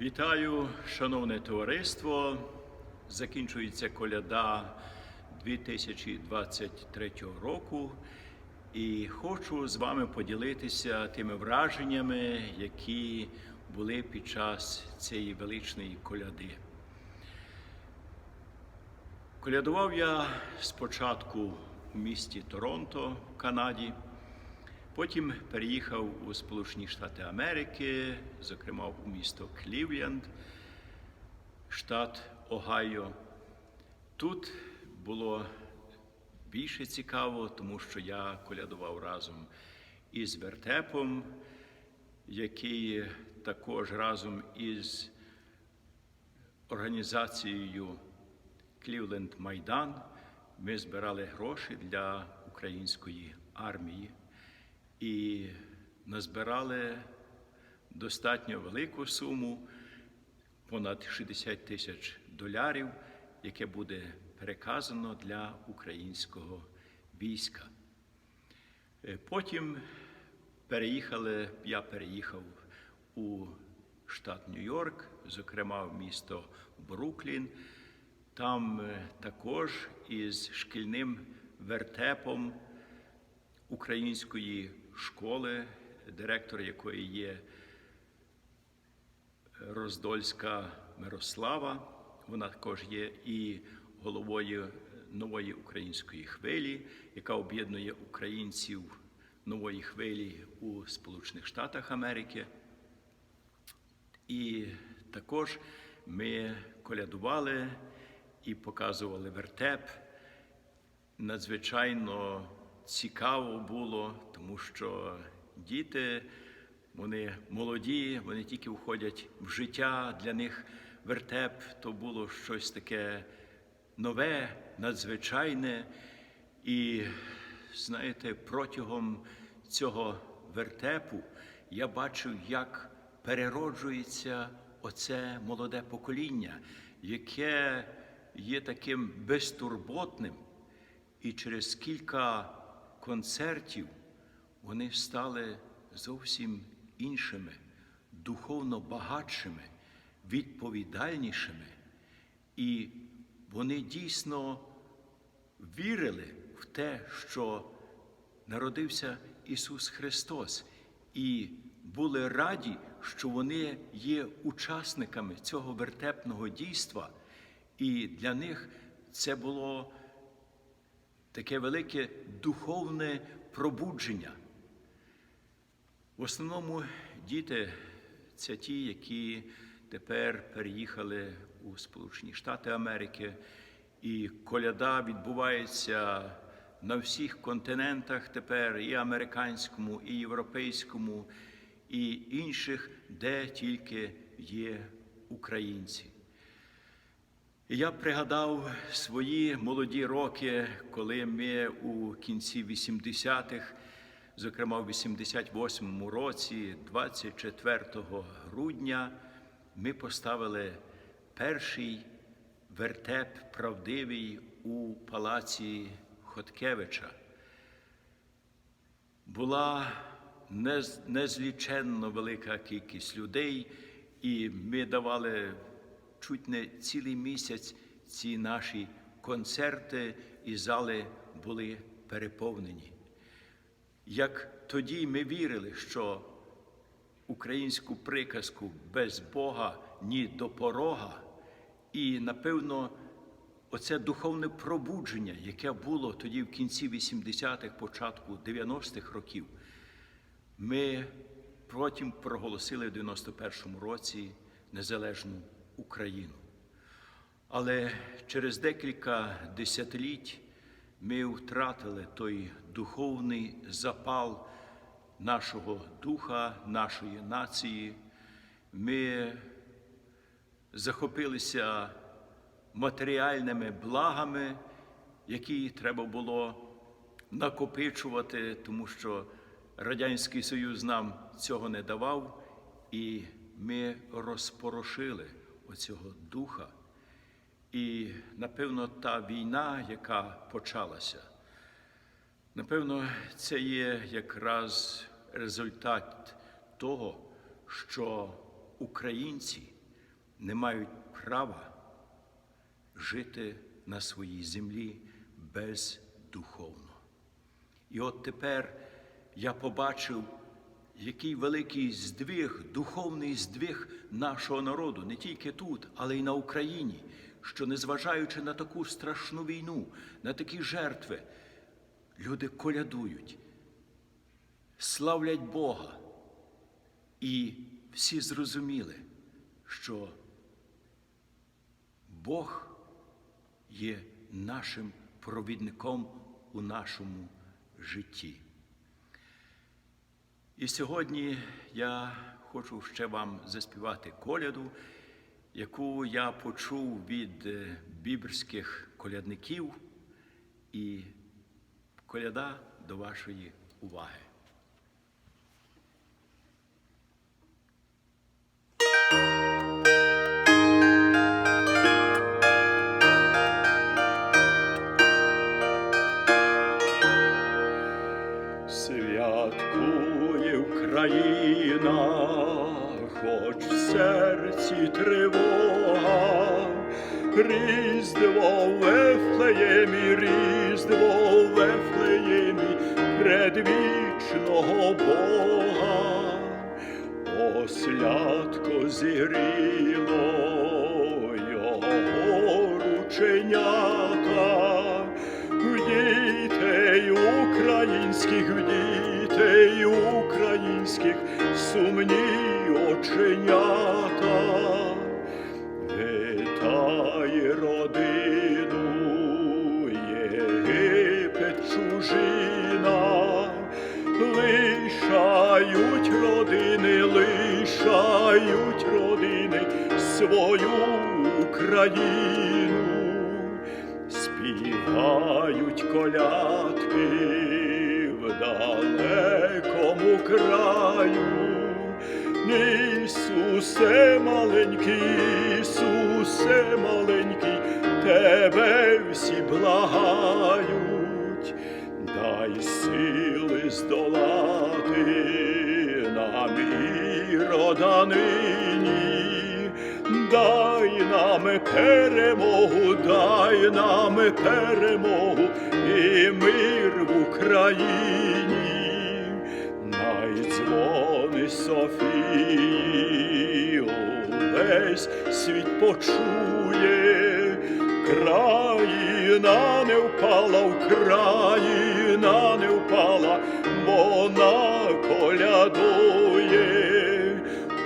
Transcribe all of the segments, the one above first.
Вітаю, шановне товариство. Закінчується коляда 2023 року, і хочу з вами поділитися тими враженнями, які були під час цієї величної коляди. Колядував я спочатку у місті Торонто в Канаді. Потім переїхав у Сполучені Штати Америки, зокрема у місто Клівленд, штат Огайо. Тут було більше цікаво, тому що я колядував разом із вертепом, який також разом із організацією Клівленд Майдан ми збирали гроші для української армії і назбирали достатньо велику суму, понад 60 тисяч доларів, яке буде переказано для українського війська. Е, Потім переїхали, я переїхав у штат Нью-Йорк, зокрема в місто Бруклін. Там е, також із шкільним вертепом української школи, директор якої є Роздольська Мирослава. Вона також є і головою нової української хвилі, яка об'єднує українців нової хвилі у Сполучених Штатах Америки. І також ми колядували і показували вертеп. Надзвичайно цікаво було, тому що діти, вони молоді, вони тільки входять в життя. Для них вертеп то було щось таке нове, надзвичайне. І знаєте, протягом цього вертепу я бачив, як перероджується оце молоде покоління, яке є таким безтурботним. І через кілька концертів вони стали зовсім іншими, духовно багатшими, відповідальнішими. І вони дійсно вірили в те, що народився Ісус Христос, і були раді, що вони є учасниками цього вертепного дійства. І для них це було таке велике духовне пробудження. В основному діти це ті, які тепер переїхали у Сполучені Штати Америки, і коляда відбувається на всіх континентах тепер, і американському, і європейському, і інших, де тільки є українці. Я пригадав свої молоді роки, коли ми у кінці 80-х, зокрема в 88-му році, 24 грудня, ми поставили перший вертеп правдивий у палаці Хоткевича. Була незліченно велика кількість людей, і ми давали чуть не цілий місяць ці наші концерти і зали були переповнені. Як тоді ми вірили, що українську приказку без Бога ні до порога, і напевно, оце духовне пробудження, яке було тоді в кінці 80-х, початку 90-х років, ми потім проголосили в 91-му році незалежну Україну. Але через декілька десятиліть ми втратили той духовний запал нашого духа, нашої нації. Ми захопилися матеріальними благами, які треба було накопичувати, тому що Радянський Союз нам цього не давав, і ми розпорошили оцього духа. І, напевно, та війна, яка почалася, напевно, це є якраз результат того, що українці не мають права жити на своїй землі бездуховно. І от тепер я побачив, який великий здвиг, духовний здвиг нашого народу, не тільки тут, але й на Україні, що незважаючи на таку страшну війну, на такі жертви, люди колядують, славлять Бога. І всі зрозуміли, що Бог є нашим провідником у нашому житті. І сьогодні я хочу ще вам заспівати коляду, яку я почув від е, біберських колядників, і коляда до вашої уваги. Вифлеємі, Різдво Вифлеємі, предвічного Бога, ослядко зігріло його рученята, в дітей українських, в дітей українських сумні оченята, лишають родини, лишають родини свою Україну. Співають колядки в далекому краю. Ісусе маленький, Ісусе маленький, тебе всі благають, дай сили здолати нам і роданині, дай нам перемогу, дай нам перемогу і мир в Україні, най дзвони Софії увесь світ почує, країна не впала, Україна не впала, вона колядує.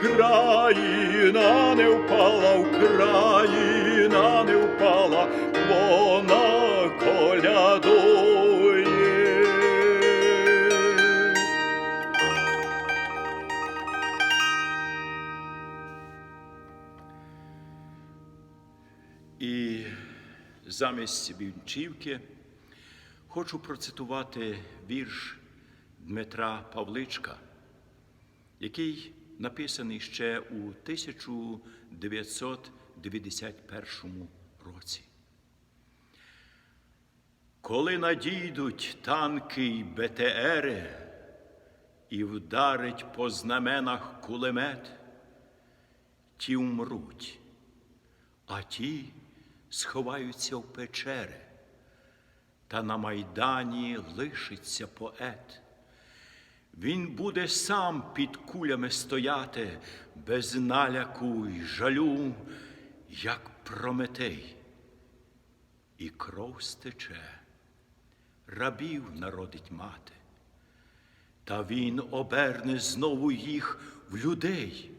Країна не впала, Україна не впала, вона колядує. І замість вінчівки хочу процитувати вірш Дмитра Павличка, який написаний ще у 1991 році. Коли надійдуть танки й БТРи і вдарить по знаменах кулемет, ті умруть, а ті сховаються в печери, та на майдані лишиться поет. Він буде сам під кулями стояти, без наляку й жалю, як Прометей, і кров стече, рабів народить мати, та він оберне знову їх в людей.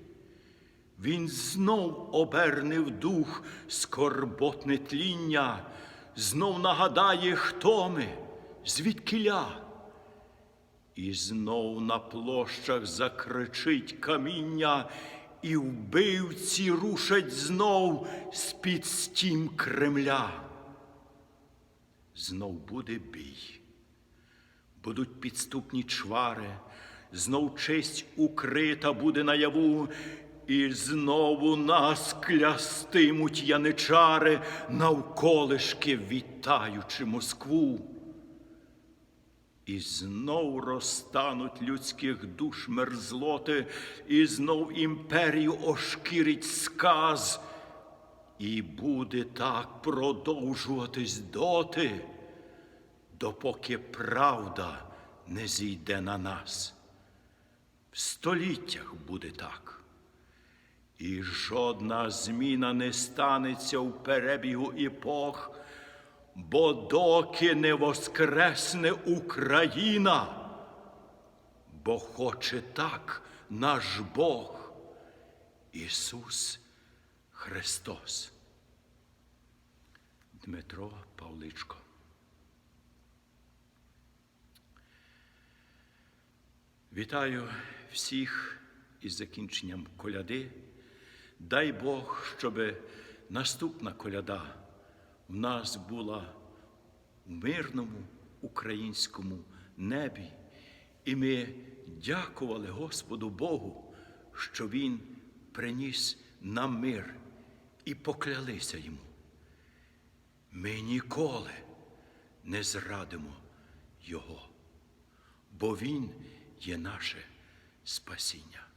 Він знов оберне в дух скорботне тління, знов нагадає, хто ми, звідкиля. І знов на площах закричить каміння, і вбивці рушать знов з-під стім Кремля. Знов буде бій, будуть підступні чвари, знов честь укрита буде наяву, і знову нас клястимуть яничари, навколишки вітаючи Москву. І знов розтануть людських душ мерзлоти, і знов імперію ошкірить сказ, і буде так продовжуватись доти, допоки правда не зійде на нас. В століттях буде так. І жодна зміна не станеться в перебігу епох, бо доки не воскресне Україна, бо хоче так наш Бог, Ісус Христос. Дмитро Павличко. Вітаю всіх із закінченням коляди. Дай Бог, щоб наступна коляда в нас була в мирному українському небі, і ми дякували Господу Богу, що Він приніс нам мир і поклялися йому. Ми ніколи не зрадимо Його, бо Він є наше спасіння.